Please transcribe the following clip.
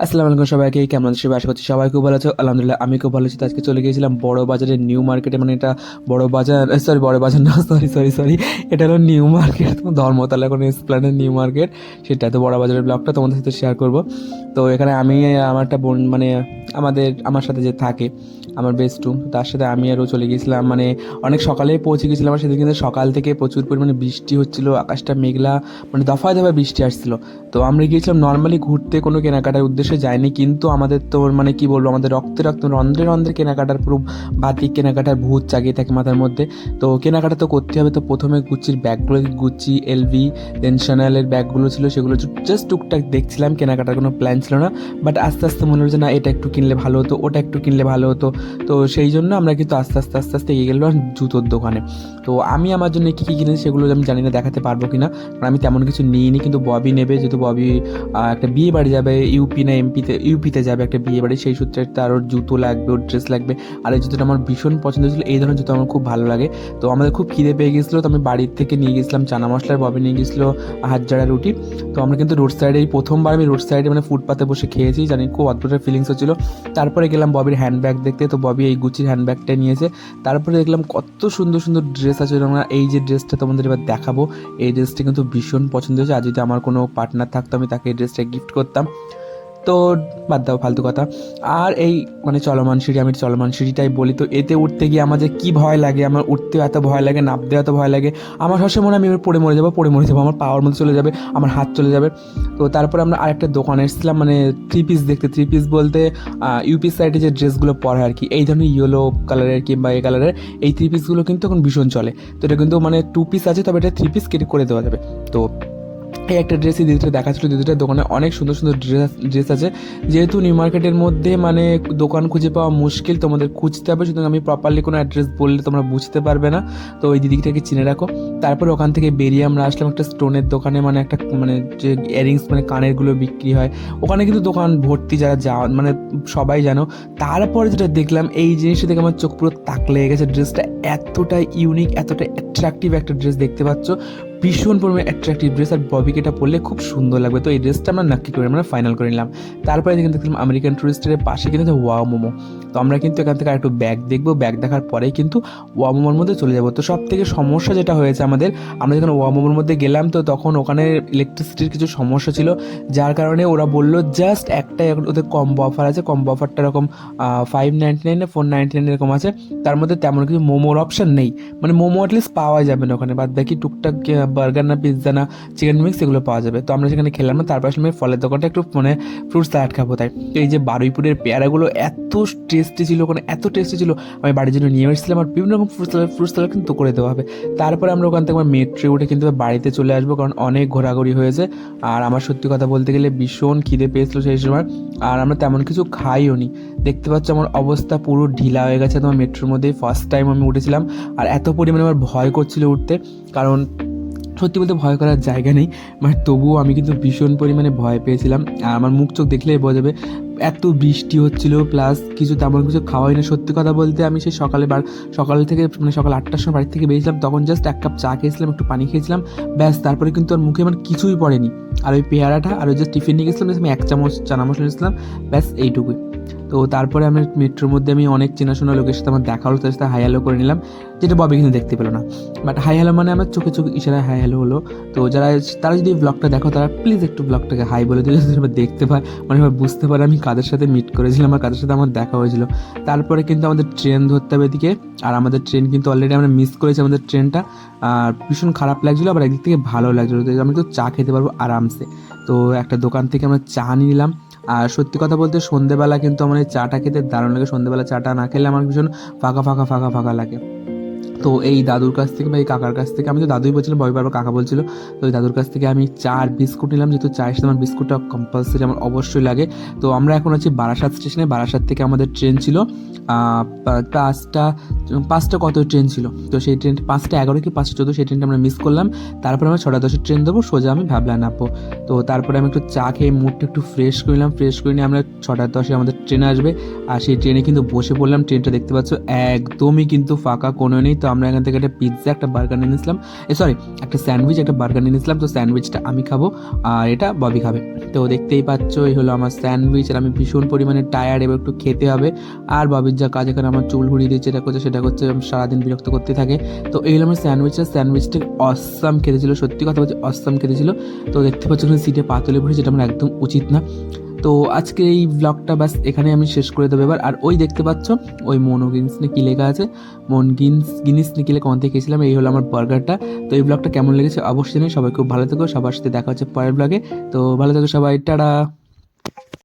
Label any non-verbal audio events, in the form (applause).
আসসালামু আলাইকুম সবাইকে, কেমন আছো আশা করছি সবাই খুব ভালো আছো। আলহামদুলিল্লাহ, আমি খুব ভালো আছি। আজকে চলে গিয়েছিলাম বড় বাজারের নিউ মার্কেটে মানে এটা বড় বাজার সরি বড় বাজার না সরি সরি সরি এটা হলো নিউ মার্কেট, (laughs) ধর্মতলা কোনো প্ল্যানের নিউ মার্কেট। সেটা তো বড় বাজারের ব্লগটা তোমাদের সাথে শেয়ার করব। তো এখানে আমি, আমার একটা বোন মানে আমাদের, আমার সাথে যে থাকে আমার বেস্ট রুম তার সাথে আমি আরও চলে গিয়েছিলাম মানে অনেক সকালেই পৌঁছে গেছিলাম আর সেদিন কিন্তু সকাল থেকে প্রচুর পরিমাণে বৃষ্টি হচ্ছিল, আকাশটা মেঘলা মানে দফায় দফায় বৃষ্টি আসছিল। তো আমরা গিয়েছিলাম নর্মালি ঘুরতে কোনো কেনাকাটার উদ্দেশ্যে যাইনি, কিন্তু আমাদের তো মানে কি বলব, আমাদের রক্তে রক্ত রন্ধ্রে রন্ধ্রে কেনাকাটার পুরো বাতিক কেনাকাটার ভূত জাগিয়ে থাকে মাথার মধ্যে। তো কেনাকাটা তো করতে হবে, তো প্রথমে গুচির ব্যাগগুলো গুচি এলভি দেন শ্যানেলের ব্যাগগুলো ছিল, সেগুলো জাস্ট টুকটাক দেখছিলাম, কেনাকাটার কোনো প্ল্যান ছিল না। বাট আস্তে আস্তে মনে যে না, এটা একটু কিনলে ভালো হতো, ওটা একটু কিনলে ভালো হতো। তো সেই জন্য আমরা কিন্তু আস্তে আস্তে আস্তে আস্তে এগিয়ে গেলাম জুতোর দোকানে। তো আমি আমার জন্য কী কী কিনেছি সেগুলো আমি জানি না, দেখাতে পারব কি না কারণ আমি তেমন কিছু নিইনি, কিন্তু ববি নেবে, যেহেতু ববি একটা বিয়ে বাড়ি যাবে ইউপি না এমপিতে ইউপিতে যাবে একটা বিয়ে বাড়ি, সেই সূত্রে তার ওর জুতো লাগবে, ওর ড্রেস লাগবে। আর এই জুতোটা আমার ভীষণ পছন্দ ছিল এই ধরনের জুতো আমার খুব ভালো লাগে। তো আমাদের খুব খিদে পেয়ে গেছিল, তো আমি বাড়ির থেকে নিয়ে গেছিলাম, চানা মশলার ববি নিয়ে গেছিল হাজারা রুটি। তো আমরা কিন্তু রোড সাইডে এই প্রথমবার আমি রোড সাইডে মানে ফুটপাতে বসে খেয়েছি, জানি খুব অদ্ভুত ফিলিংস হচ্ছিল। তারপরে গেলাম ববির হ্যান্ডব্যাগ দেখতে, তো ববি এই গুচির হ্যান্ডব্যাগটা নিয়েছে। তারপরে দেখলাম কত সুন্দর সুন্দর ড্রেস আছে। আমরা এই যে ড্রেসটা তোমাদের এবার দেখাবো। এই ড্রেসটা কিন্তু ভীষণ পছন্দ হয়েছে। আর যদি আমার কোনো পার্টনার থাকতো, আমি তাকে এই ড্রেসটা গিফট করতাম। তো বাদ দাও ফালতু কথা। আর এই মানে চলমান সিঁড়ি, আমি চলমান সিঁড়িটাই বলি, তো এতে উঠতে গিয়ে আমার যে কী ভয় লাগে, আমার উঠতেও এত ভয় লাগে নামতে এত ভয় লাগে, আমার সবসময় মনে আমি পড়ে মরে যাব, পড়ে মরে যাব, আমার পাওয়ার মধ্যে চলে যাবে, আমার হাত চলে যাবে। তো তারপরে আমরা আরেকটা দোকানে এসেছিলাম মানে থ্রি পিস দেখতে থ্রি পিস বলতে ইউপি সাইডে যে ড্রেসগুলো পরে আর কি, এই ধরনের ইয়েলো কালারের কিংবা এই কালারের এই থ্রি পিসগুলো কিন্তু এখন ভীষণ চলে। তো এটা কিন্তু মানে টু পিস আছে, তবে এটা থ্রি পিস কেটে করে দেওয়া যাবে। তো এই একটা ড্রেসই দিদিটা দেখাচ্ছিল। দিদিটার দোকানে অনেক সুন্দর সুন্দর ড্রেস ড্রেস আছে। যেহেতু নিউ মার্কেটের মধ্যে মানে দোকান খুঁজে পাওয়া মুশকিল, তোমাদের খুঁজতে হবে। সুতরাং আমি প্রপারলি কোনো অ্যাড্রেস বললে তোমরা বুঝতে পারবে না। তো ওই দিদিটাকে চিনে রাখো। তারপর ওখান থেকে বেরিয়ে আমরা আসলাম একটা স্টোনের দোকানে। মানে একটা মানে যে ইয়ারিংস মানে কানেরগুলো বিক্রি হয়। ওখানে কিন্তু দোকান ভর্তি যারা যা মানে সবাই জানো। তারপরে যেটা দেখলাম, এই জিনিসটা দেখে আমার চোখ পুরো তাক লেগে গেছে। ড্রেসটা এতটা ইউনিক এতটা অ্যাট্রাকটিভ একটা ড্রেস দেখতে পাচ্ছ। ভীষণ পরিমাণে অ্যাট্রাকটিভ ড্রেস আর ববিকে এটা পরলে খুব সুন্দর লাগবে। তো এই ড্রেসটা আমরা নাকি করে, আমরা ফাইনাল করে নিলাম। তারপরে এখানে দেখলাম আমেরিকান টুরিস্টের পাশে কিন্তু ওয়াও মোমো তো আমরা কিন্তু এখান থেকে একটু ব্যাগ দেখব। ব্যাগ দেখার পরেই কিন্তু ওয়া মোমোর মধ্যে চলে যাব। তো সব থেকে সমস্যা যেটা হয়েছে আমাদের, আমরা যখন ওয়া মোমোর মধ্যে গেলাম, তো তখন ওখানে ইলেকট্রিসিটির কিছু সমস্যা ছিল। যার কারণে ওরা বলল জাস্ট একটাই ওদের কম্বো অফার আছে। কম্বো অফারটা এরকম five ninety nine four ninety nine এরকম আছে। তার মধ্যে তেমন কিছু মোমোর অপশান নেই। মানে মোমো অ্যাটলিস্ট পাওয়া যাবে না ওখানে। বাদ বাকি টুকটাক বার্গার না পিৎজা না চিকেন মিক্স এগুলো পাওয়া যাবে। তো আমরা সেখানে খেলাম না, তারপর আসলে ফলের দোকানটা একটু মানে ফ্রুট স্যালাড খাব, তাই। এই যে বারুইপুরের পেয়ারাগুলো এত টেস্টি ছিল ওখানে, এত টেস্টি ছিল, আমি বাড়ির জন্য নিয়ে এসেছিলাম আর বিভিন্ন রকম ফ্রুট স্যালাড ফ্রুট স্যালাড কিন্তু করে দেওয়া হবে। তারপরে আমরা ওখান থেকে মেট্রো উঠে কিন্তু বাড়িতে চলে আসব, কারণ অনেক ঘোরাঘুরি হয়েছে। আর আমার সত্যি কথা বলতে গেলে ভীষণ খিদে পেয়েছিল সেই সময়, আর আমরা তেমন কিছু খাইও নি। দেখতে পাচ্ছ আমার অবস্থা পুরো ঢিলা হয়ে গেছে তোমার মেট্রোর মধ্যে ফার্স্ট টাইম আমি উঠেছিলাম। আর এত পরিমাণে আমার ভয় করছিল উঠতে, কারণ সত্যি বলতে ভয় করার জায়গা নেই। বাট তবুও আমি কিন্তু ভীষণ পরিমাণে ভয় পেয়েছিলাম। আর আমার মুখ চোখ দেখলেই বোঝা যাবে, এত বৃষ্টি হচ্ছিল প্লাস কিছু তেমন কিছু খাওয়াই না। সত্যি কথা বলতে আমি সেই সকালে বার, সকাল থেকে মানে সকাল আটটার সময় বাড়ি থেকে বেরিয়েছিলাম, তখন জাস্ট এক কাপ চা খেয়েছিলাম, একটু পানি খেয়েছিলাম, ব্যাস, তারপরে কিন্তু আর মুখে আমার কিছুই পড়েনি। আর ওই পেয়ারাটা, আর ওই যে টিফিন নিয়ে গেছিলাম, আমি এক চামচ চানা মশলা নিয়েছিলাম, ব্যাস, এইটুকুই। তো তারপরে আমি মেট্রোর মধ্যে আমি অনেক চেনাশোনা লোকের সাথে আমার দেখা হলো, তাদের সাথে হাই হ্যালো করে নিলাম, যেটা ববি কিন্তু দেখতে পেল না। বাট হাই হ্যালো মানে আমার চোখে চোখে ইশারায় হাই হ্যালো হলো। তো যারা, তারা যদি ব্লগটা দেখো, তারা প্লিজ একটু ব্লগটাকে হাই বলে দিলে সবাই দেখতে পায়। মানে সবাই বুঝতে পারে আমি কাদের সাথে মিট করেছিলাম আর কাদের সাথে আমার দেখা হয়েছিল। তারপরে কিন্তু আমাদের ট্রেন ধরতে হবে এদিকে, আর আমাদের ট্রেন কিন্তু অলরেডি আমরা মিস করেছি আমাদের ট্রেনটা আর ভীষণ খারাপ লাগছিল, আবার একদিক থেকে ভালো লাগছিল। আমি তো চা খেতে পারব আরামসে। তো একটা দোকান থেকে আমরা চা নিলাম। আর সত্যি কথা বলতে সন্ধেবেলা কিন্তু আমার এই চাটা খেতে দারুণ লাগে। সন্ধেবেলা চাটা না খেলে আমার ভীষণ ফাঁকা ফাঁকা ফাঁকা ফাঁকা লাগে। তো এই দাদুর কাছ থেকে বা এই কাকার কাছ থেকে, আমি তো দাদুই বলছিলাম বয় বারবার কাকা বলছিল, তো এই দাদুর কাছ থেকে আমি চার বিস্কুট নিলাম, যেহেতু চায়ের সাথে আমার বিস্কুটটা কম্পালসারি আমার অবশ্যই লাগে। তো আমরা এখন আছি বারাসাত স্টেশনে, বারাসাত থেকে আমাদের ট্রেন ছিল পাঁচটা পাঁচটা কত ট্রেন ছিল? তো সেই ট্রেন পাঁচটা এগারো কি পাঁচটা চোদ্দ, সেই ট্রেনটা আমরা মিস করলাম। তারপরে আমরা ছটা দশের ট্রেন দেবো, সোজা আমি ভাবলা নামবো তো তারপরে আমি একটু চা খেয়ে মুডটা একটু ফ্রেশ করে নিলাম ফ্রেশ করে নিয়ে আমরা ছটা দশে আমাদের ট্রেন আসবে। আর সেই ট্রেনে কিন্তু বসে পড়লাম, ট্রেনটা দেখতে পাচ্ছ, একদমই কিন্তু ফাঁকা, কোনো নেই। তো আমরা এখান থেকে একটা পিৎজা একটা বার্গার নিয়ে নিয়েছিলাম। সরি একটা স্যান্ডউইচ একটা বার্গার নিয়ে নিয়েছিলাম। তো স্যান্ডউইচটা আমি খাব আর এটা ববি খাবে। তো দেখতেই পাচ্ছ, এই হলো আমার স্যান্ডউইচ আর আমি ভীষণ পরিমাণে টায়ার্ড এবার একটু খেতে হবে। আর ববির যা কাজ, এখানে আমার চুল ঘুরিয়ে দিচ্ছে এটা করছে, সেটা করছে সারাদিন বিরক্ত করতে থাকে। তো এই হলো আমার স্যান্ডউইচটা স্যান্ডউইচটা অসাম খেতে ছিল। সত্যি কথা বলছি অসাম খেতে ছিল। তো দেখতে পাচ্ছ সিটে পাতলে ভরে যেটা আমার একদম উচিত না। তো আজকে এই ব্লগটা ব্যাস এখানে আমি শেষ করে দেবো এবার। আর ওই দেখতে পাচ্ছ, ওই মনো নিয়ে নে কী লেখা আছে? মন গিনস, গিনিস নিয়ে কী লেখা? থেকে খেয়েছিলাম এই হলো আমার বার্গারটা। তো এই ব্লগটা কেমন লেগেছে অবশ্যই নেই সবাই খুব ভালো থেকো। সবার সাথে দেখা হচ্ছে পরের ব্লগে তো ভালো থেকো সবাই। টাটা!